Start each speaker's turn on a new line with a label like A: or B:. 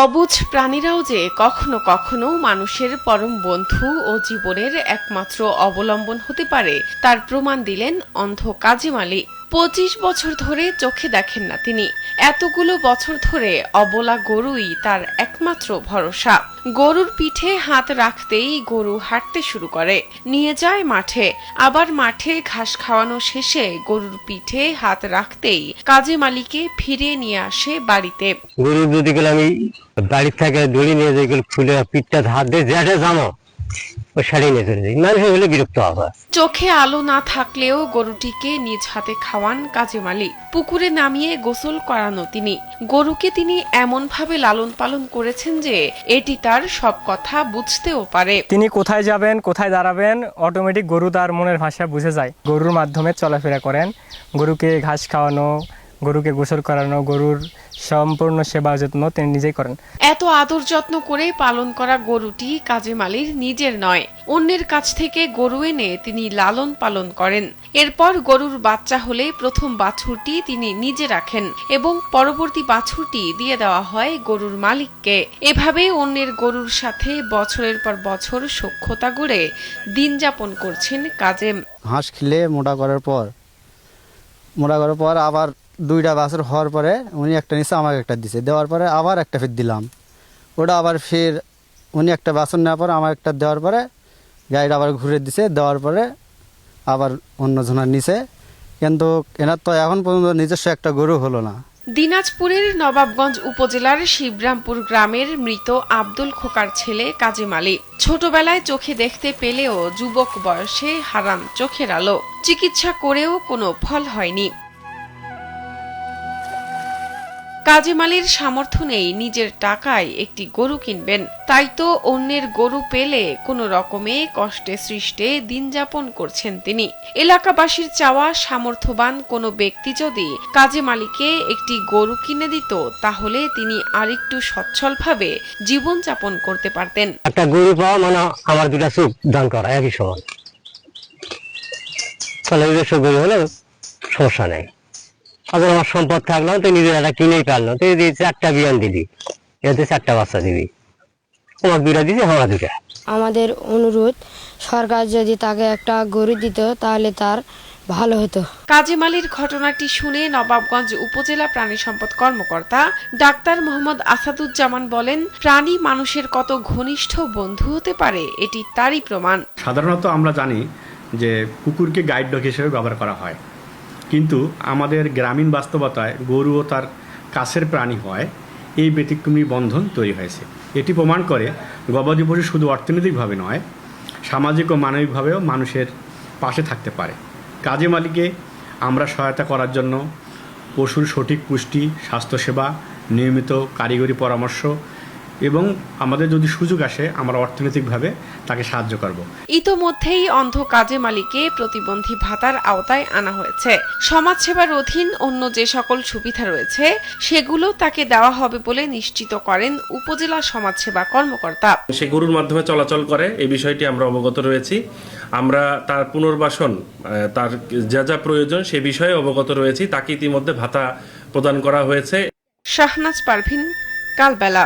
A: অবুঝ প্রাণীরাও যে কখনো কখনো মানুষের পরম বন্ধু ও জীবনের একমাত্র অবলম্বন হতে পারে, তার প্রমাণ দিলেন অন্ধ কাজী মালি পঁচিশ বছর ধরে চোখে দেখেন না তিনি। এতগুলো বছর ধরে অবলা গরুই তার একমাত্র ভরসা। গরুর পিঠে হাত রাখতেই গরু হাঁটতে শুরু করে। নিয়ে যায় মাঠে। আবার মাঠে ঘাস খাওয়ানো শেষে গরুর পিঠে হাত রাখতেই কাজী মালিকে ফিরে নিয়ে আসে বাড়িতে।
B: গরু যদি গেলে আমি বাড়ির থেকে দড়ি নিয়ে যাই খুলে পিঠটা হাত দিয়ে জানো। ওই শাড়ি নিয়ে চলে যাই মানুষ হলে বিরক্ত হবে।
A: চোখে আলো না থাকলেও গরুটিকে নিজ হাতে খাওয়ান কাজে মালি পুকুরে নামিয়ে গোসল করানো তিনি। গরুকে তিনি এমন ভাবে লালন পালন করেছেন যে এটি তার সব কথা বুঝতেও পারে।
C: তিনি কোথায় যাবেন কোথায় দাঁড়াবেন অটোমেটিক গরু তার মনের ভাষা বুঝে যায়। গরুর মাধ্যমে চলাফেরা করেন। গরুকে ঘাস খাওয়ানো গরুকে গোসল করানো গরুর সম্পূর্ণ সেবা যত্ন তিনি নিজেই করেন।
A: এত আদর যত্ন করে পালন করা গরুটি কাজে মালির নিজের নয় অন্যের কাছ থেকে গরু এনে তিনি লালন পালন করেন। এরপর গরুর বাচ্চা হলে প্রথম বাছুরটি তিনি নিজে রাখেন এবং পরবর্তী বাছুরটি দিয়ে দেওয়া হয় গরুর মালিককে। এভাবে অন্যের গরুর সাথে বছরের পর বছর সখ্যতা গড়ে দিন যাপন করছেন কাজেম।
D: হাঁস খেলে মোটা করার পর মোটা করার পর আবার দুইটা বাছর হওয়ার পরে উনি একটা নিচে আমাকে একটা দিছে। দেওয়ার পরে আবার একটা ফের দিলাম। ওটা আবার ফের উনি একটা বাছর নেওয়ার পরে আমার একটা দেওয়ার পরে গাড়িটা আবার ঘুরে দিছে। দেওয়ার পরে আবার অন্য জনের নিচে কিন্তু এনার তো এখন পর্যন্ত নিজস্ব একটা গরু হলো না।
A: দিনাজপুরের নবাবগঞ্জ উপজেলার শিবরামপুর গ্রামের মৃত আব্দুল খোকার ছেলে কাজেম আলী ছোটবেলায় চোখে দেখতে পেলেও যুবক বয়সে হারান চোখের আলো। চিকিৎসা করেও কোনো ফল হয়নি। কাজেম আলীর সামর্থ্য নেই, নিজের টাকায় একটি গরু কিনবেন। তাই তো অন্যের গরু পেলে কোনো রকমে কষ্টে সৃষ্টে দিন যাপন করছেন তিনি। এলাকাবাসীর চাওয়া সামর্থ্যবান কোনো ব্যক্তি যদি কাজেম আলীকে একটি গরু কিনে দিত, তাহলে তিনি আরেকটু সচ্ছলভাবে জীবন যাপন করতে পারতেন।
B: একটা গরু পাওয়া মানে আমার দুটা চোখ দান করা, একই সমান। তাহলে সমস্যা নেই। আবার আমার সম্পদ থাকল তো নিজের একটা কিনেই পারল তো এই চারটা বিয়ান দিবি এতে চারটা বাচ্চা দিবি। তোমার দুটা দিবি আমার দুটা
E: আমাদের অনুরোধ সরকার যদি তাকে একটা গরু দিত তাহলে তার ভালো হতো।
A: কাজেম আলীর ঘটনাটি শুনে নবাবগঞ্জ উপজেলা প্রাণী সম্পদ কর্মকর্তা ডাক্তার মোহাম্মদ আসাদুজ্জামান বলেন প্রাণী মানুষের কত ঘনিষ্ঠ বন্ধু হতে পারে এটি তারই প্রমাণ।
F: সাধারণত আমরা জানি যে কুকুরকে গাইড ডগ হিসেবে ব্যবহার করা হয়। কিন্তু আমাদের গ্রামীণ বাস্তবতায় গরুও তার কাছের প্রাণী হয়, এই ব্যতিক্রমী বন্ধন তৈরি হয়েছে। এটি প্রমাণ করে গবাদি পশু শুধু অর্থনৈতিকভাবে নয়, সামাজিক ও মানবিকভাবেও মানুষের পাশে থাকতে পারে। কাজে মালিকে আমরা সহায়তা করার জন্য পশুর সঠিক পুষ্টি, স্বাস্থ্যসেবা, নিয়মিত কারিগরি পরামর্শ এবং আমাদের যদি সুযোগ আসে আমরা অর্থনৈতিকভাবে তাকে সাহায্য করব।
A: ইতোমধ্যেই অন্ধ কাজে মালিকে প্রতিবন্ধী ভাতার আওতায় আনা হয়েছে। সমাজসেবার অধীন অন্য যে সকল সুবিধা রয়েছে সেগুলো তাকে দেওয়া হবে বলে নিশ্চিত করেন উপজেলা সমাজসেবা কর্মকর্তা।
G: সে গরুর মাধ্যমে চলাচল করে এই বিষয়টি আমরা অবগত রয়েছি। আমরা তার পুনর্বাসন তার যা যা প্রয়োজন সে বিষয়ে অবগত রয়েছি। তাকে ইতিমধ্যে ভাতা প্রদান করা হয়েছে।
A: শাহনাজ পারভিন কালবেলা।